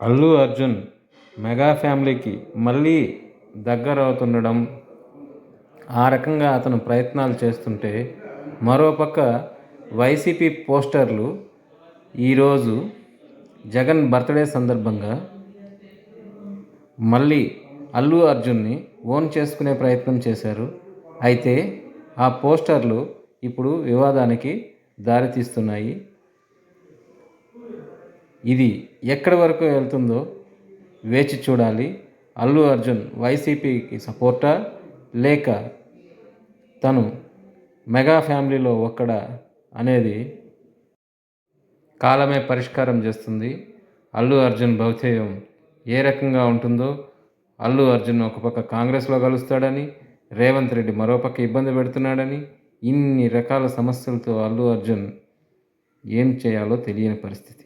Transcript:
Allu Arjun mega ఫ్యామిలీకి మళ్ళీ దగ్గర అవుతుండడం ఆ రకంగా అతను ప్రయత్నాలు చేస్తుంటే మరోపక్క వైసీపీ పోస్టర్లు ఈరోజు జగన్ బర్త్డే సందర్భంగా మళ్ళీ అల్లు అర్జున్ని ఓన్ చేసుకునే ప్రయత్నం చేశారు. అయితే ఆ పోస్టర్లు ఇప్పుడు వివాదానికి దారితీస్తున్నాయి. ఇది ఎక్కడి వరకు వెళ్తుందో వేచి చూడాలి. అల్లు అర్జున్ వైసీపీకి సపోర్టా? లేక తను మెగా ఫ్యామిలీలో ఒక్కడ అనేది కాలమే పరిష్కారం చేస్తుంది. అల్లు అర్జున్ భవితవ్యం ఏ రకంగా ఉంటుందో అల్లు అర్జున్ ఒక పక్క కాంగ్రెస్లో కలుస్తాడని రేవంత్ రెడ్డి మరోపక్క ఇబ్బంది పెడుతున్నాడని ఇన్ని రకాల సమస్యలతో అల్లు అర్జున్ ఏం చేయాలో తెలియని పరిస్థితి.